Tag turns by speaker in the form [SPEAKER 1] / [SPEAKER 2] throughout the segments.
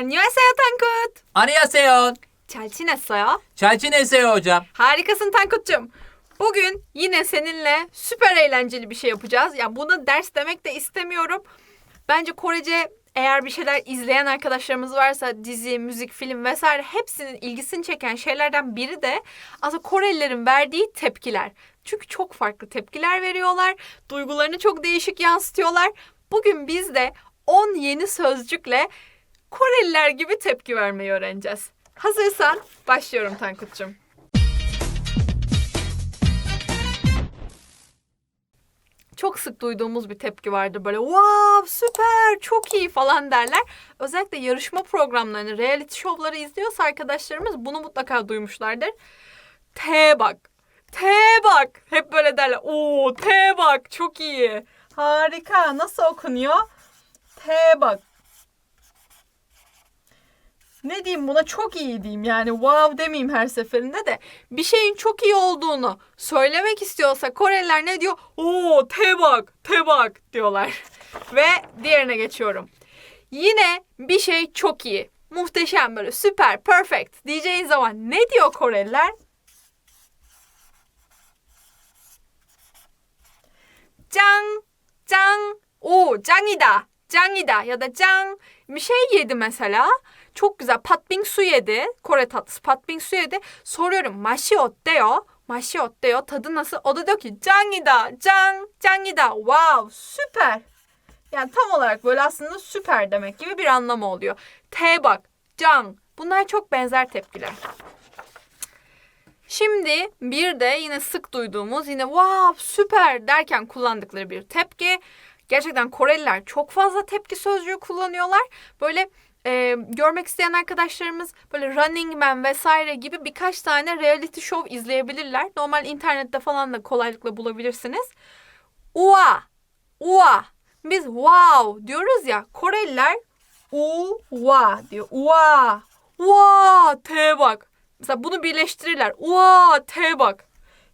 [SPEAKER 1] 안녕하세요 Tankut.
[SPEAKER 2] 안녕하세요.
[SPEAKER 1] 잘 지냈어요?
[SPEAKER 2] 잘 지내세요 hocam.
[SPEAKER 1] Harikasın Tankut'cum. Bugün yine seninle süper eğlenceli bir şey yapacağız. Ya buna ders demek de istemiyorum. Bence Korece eğer bir şeyler izleyen arkadaşlarımız varsa dizi, müzik, film vesaire hepsinin ilgisini çeken şeylerden biri de aslında Korelilerin verdiği tepkiler. Çünkü çok farklı tepkiler veriyorlar. Duygularını çok değişik yansıtıyorlar. Bugün biz de 10 yeni sözcükle Koreliler gibi tepki vermeyi öğreneceğiz. Hazırsan başlıyorum Tankut'cum. çok sık duyduğumuz bir tepki vardır böyle wow süper çok iyi falan derler. Özellikle yarışma programlarını, reality şovları izliyorsa arkadaşlarımız bunu mutlaka duymuşlardır. T bak. T bak. Hep böyle derler. Oo T bak çok iyi. Harika. Nasıl okunuyor? T bak ne diyeyim buna çok iyi diyeyim yani wow demeyeyim her seferinde de bir şeyin çok iyi olduğunu söylemek istiyorsa Koreliler ne diyor? Oo te bak te bak diyorlar. Ve diğerine geçiyorum. Yine bir şey çok iyi. Muhteşem böyle süper perfect diyeceğin zaman ne diyor Koreliler? Cang, cang, o, cangida 짱이다 ya da 짱 bir şey yedi mesela. Çok güzel patbingsu yedi. Kore tatlısı patbingsu yedi. Soruyorum 맛이 어때요? 맛이 어때요? Tadı nasıl? O da diyor ki 짱이다, 짱, 짱이다. Wow, süper. Yani tam olarak böyle aslında süper demek gibi bir anlamı oluyor. Tebak, 짱. Bunlar çok benzer tepkiler. Şimdi bir de yine sık duyduğumuz yine wow süper derken kullandıkları bir tepki. Gerçekten Koreliler çok fazla tepki sözcüğü kullanıyorlar. Böyle e, görmek isteyen arkadaşlarımız böyle Running Man vesaire gibi birkaç tane reality show izleyebilirler. Normal internette falan da kolaylıkla bulabilirsiniz. Ua, ua. Biz wow diyoruz ya. Koreliler uwa diyor. Ua, ua, tebak. Mesela bunu birleştirirler. Ua, tebak.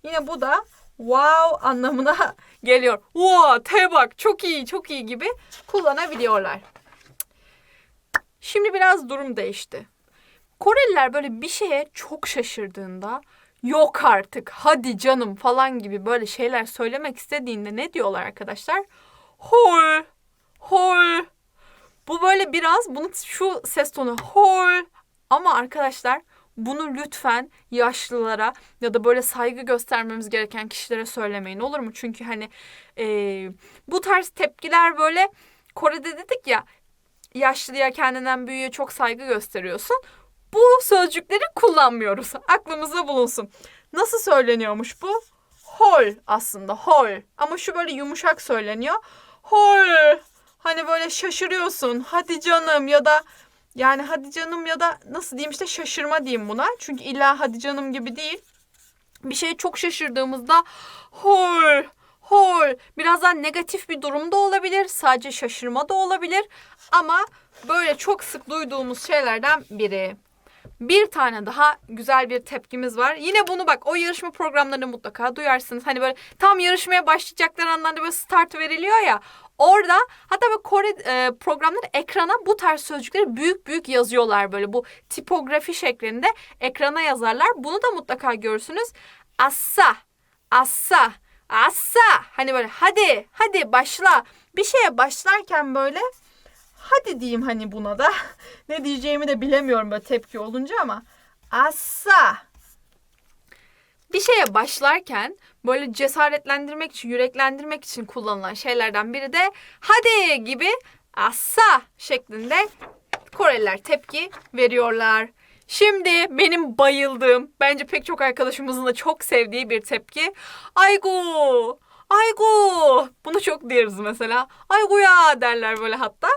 [SPEAKER 1] Yine bu da wow anlamına geliyor. Ua, tebak. Çok iyi, çok iyi gibi kullanabiliyorlar. Şimdi biraz durum değişti. Koreliler böyle bir şeye çok şaşırdığında yok artık hadi canım falan gibi böyle şeyler söylemek istediğinde ne diyorlar arkadaşlar? Hol, hol. Bu böyle biraz bunu şu ses tonu hol. Ama arkadaşlar bunu lütfen yaşlılara ya da böyle saygı göstermemiz gereken kişilere söylemeyin olur mu? Çünkü hani e, bu tarz tepkiler böyle Kore'de dedik ya yaşlıya kendinden büyüğe çok saygı gösteriyorsun. Bu sözcükleri kullanmıyoruz. Aklımızda bulunsun. Nasıl söyleniyormuş bu? Hol aslında hol. Ama şu böyle yumuşak söyleniyor. Hol. Hani böyle şaşırıyorsun. Hadi canım ya da yani hadi canım ya da nasıl diyeyim işte şaşırma diyeyim buna. Çünkü illa hadi canım gibi değil. Bir şeye çok şaşırdığımızda hol hol biraz daha negatif bir durum da olabilir. Sadece şaşırma da olabilir. Ama böyle çok sık duyduğumuz şeylerden biri. Bir tane daha güzel bir tepkimiz var. Yine bunu bak o yarışma programlarını mutlaka duyarsınız. Hani böyle tam yarışmaya başlayacakları anlarda böyle start veriliyor ya. Orada hatta böyle Kore e, programları ekrana bu tarz sözcükleri büyük büyük yazıyorlar böyle bu tipografi şeklinde ekrana yazarlar. Bunu da mutlaka görürsünüz. Assa, assa, assa. Hani böyle hadi, hadi başla. Bir şeye başlarken böyle hadi diyeyim hani buna da. ne diyeceğimi de bilemiyorum böyle tepki olunca ama. Assa. Bir şeye başlarken böyle cesaretlendirmek için, yüreklendirmek için kullanılan şeylerden biri de hadi gibi assa şeklinde Koreliler tepki veriyorlar. Şimdi benim bayıldığım, bence pek çok arkadaşımızın da çok sevdiği bir tepki. Aygu, aygu. Bunu çok deriz mesela. Ayguya derler böyle hatta.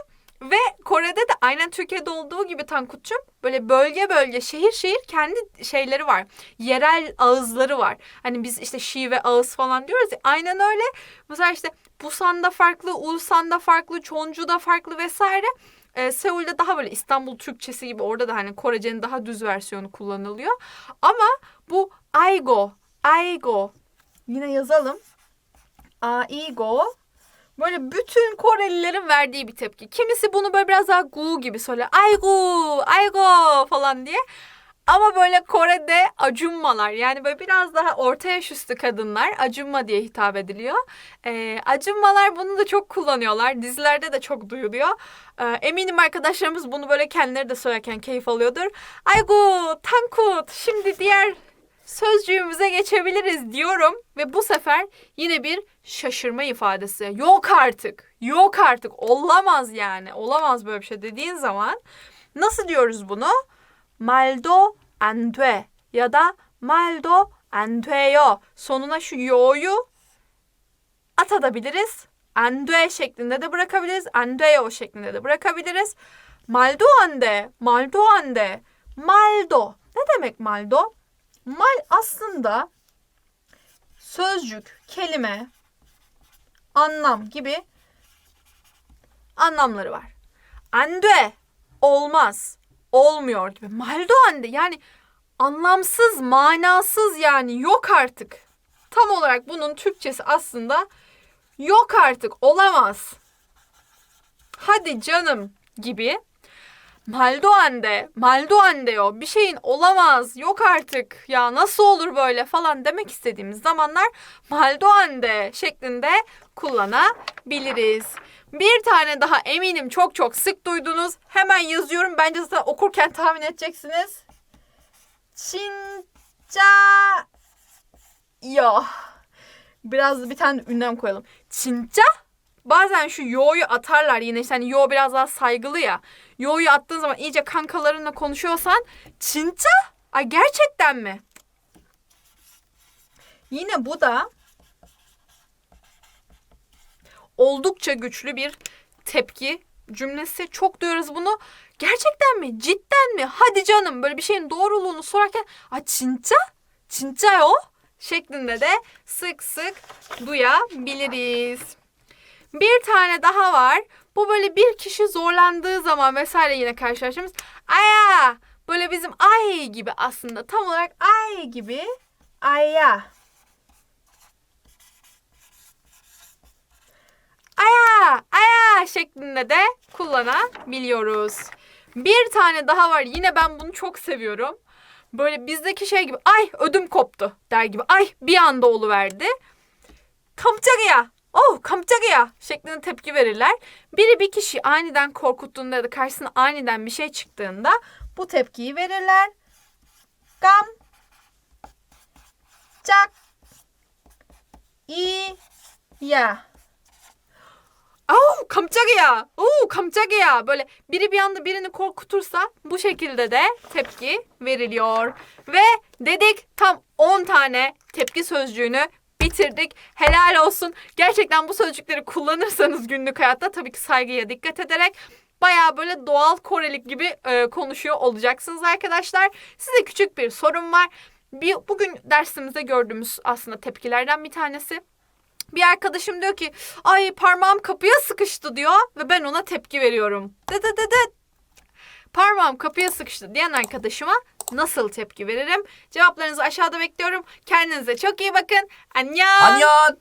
[SPEAKER 1] Ve Kore'de de aynen Türkiye'de olduğu gibi Tankut'cum böyle bölge bölge şehir şehir kendi şeyleri var. Yerel ağızları var. Hani biz işte şi ve ağız falan diyoruz ya aynen öyle. Mesela işte Busan'da farklı, Ulsan'da farklı, Çonju'da farklı vesaire. Ee, Seul'de daha böyle İstanbul Türkçesi gibi orada da hani Korece'nin daha düz versiyonu kullanılıyor. Ama bu Aigo, Aigo yine yazalım. Aigo Böyle bütün Korelilerin verdiği bir tepki. Kimisi bunu böyle biraz daha gu gibi söyler. Aygu, aygo falan diye. Ama böyle Kore'de acunmalar yani böyle biraz daha orta yaş üstü kadınlar acunma diye hitap ediliyor. Ee, acunmalar bunu da çok kullanıyorlar. Dizilerde de çok duyuluyor. Ee, eminim arkadaşlarımız bunu böyle kendileri de söylerken keyif alıyordur. Aygu, tankut şimdi diğer sözcüğümüze geçebiliriz diyorum ve bu sefer yine bir şaşırma ifadesi. Yok artık. Yok artık. Olamaz yani. Olamaz böyle bir şey dediğin zaman nasıl diyoruz bunu? Maldo antue ya da maldo antueyo. Sonuna şu yo'yu atadabiliriz. Andue şeklinde de bırakabiliriz. Andueyo şeklinde de bırakabiliriz. Maldo ande, maldo ande, maldo. Ne demek maldo? Mal aslında sözcük, kelime, anlam gibi anlamları var. 안 돼. Olmaz olmuyor gibi. Maldoğan'da yani anlamsız, manasız yani yok artık. Tam olarak bunun Türkçesi aslında yok artık, olamaz. Hadi canım gibi. Maldoğan'de, Maldoğan'de o bir şeyin olamaz, yok artık ya nasıl olur böyle falan demek istediğimiz zamanlar Maldoğan'de şeklinde kullanabiliriz. Bir tane daha eminim çok çok sık duydunuz. Hemen yazıyorum. Bence zaten okurken tahmin edeceksiniz. Çinca yo. Biraz bir tane ünlem koyalım. Çinca bazen şu yo'yu atarlar yine işte hani yo biraz daha saygılı ya yo'yu attığın zaman iyice kankalarınla konuşuyorsan çinta? Ay gerçekten mi? Yine bu da oldukça güçlü bir tepki cümlesi. Çok duyuyoruz bunu. Gerçekten mi? Cidden mi? Hadi canım böyle bir şeyin doğruluğunu sorarken a çinta? Çinta yo şeklinde de sık sık duyabiliriz. Bir tane daha var. Bu böyle bir kişi zorlandığı zaman vesaire yine karşılaştığımız aya böyle bizim ay gibi aslında tam olarak ay gibi aya aya aya şeklinde de kullanabiliyoruz. Bir tane daha var. Yine ben bunu çok seviyorum. Böyle bizdeki şey gibi ay ödüm koptu der gibi. Ay bir anda oluverdi. Kamçarıya Oh 깜짝이야 şeklinde tepki verirler. Biri bir kişi aniden korkuttuğunda ya da karşısına aniden bir şey çıktığında bu tepkiyi verirler. Gam 짝 이야 Au 깜짝이야. Oo 깜짝이야. Böyle biri bir anda birini korkutursa bu şekilde de tepki veriliyor. Ve dedik tam 10 tane tepki sözcüğünü bitirdik. Helal olsun. Gerçekten bu sözcükleri kullanırsanız günlük hayatta tabii ki saygıya dikkat ederek Baya böyle doğal Korelik gibi e, konuşuyor olacaksınız arkadaşlar. Size küçük bir sorum var. Bir, bugün dersimizde gördüğümüz aslında tepkilerden bir tanesi. Bir arkadaşım diyor ki ay parmağım kapıya sıkıştı diyor ve ben ona tepki veriyorum. Dı dı dı dı. Parmağım kapıya sıkıştı diyen arkadaşıma nasıl tepki veririm? Cevaplarınızı aşağıda bekliyorum. Kendinize çok iyi bakın. Annyeong.
[SPEAKER 2] 안녕.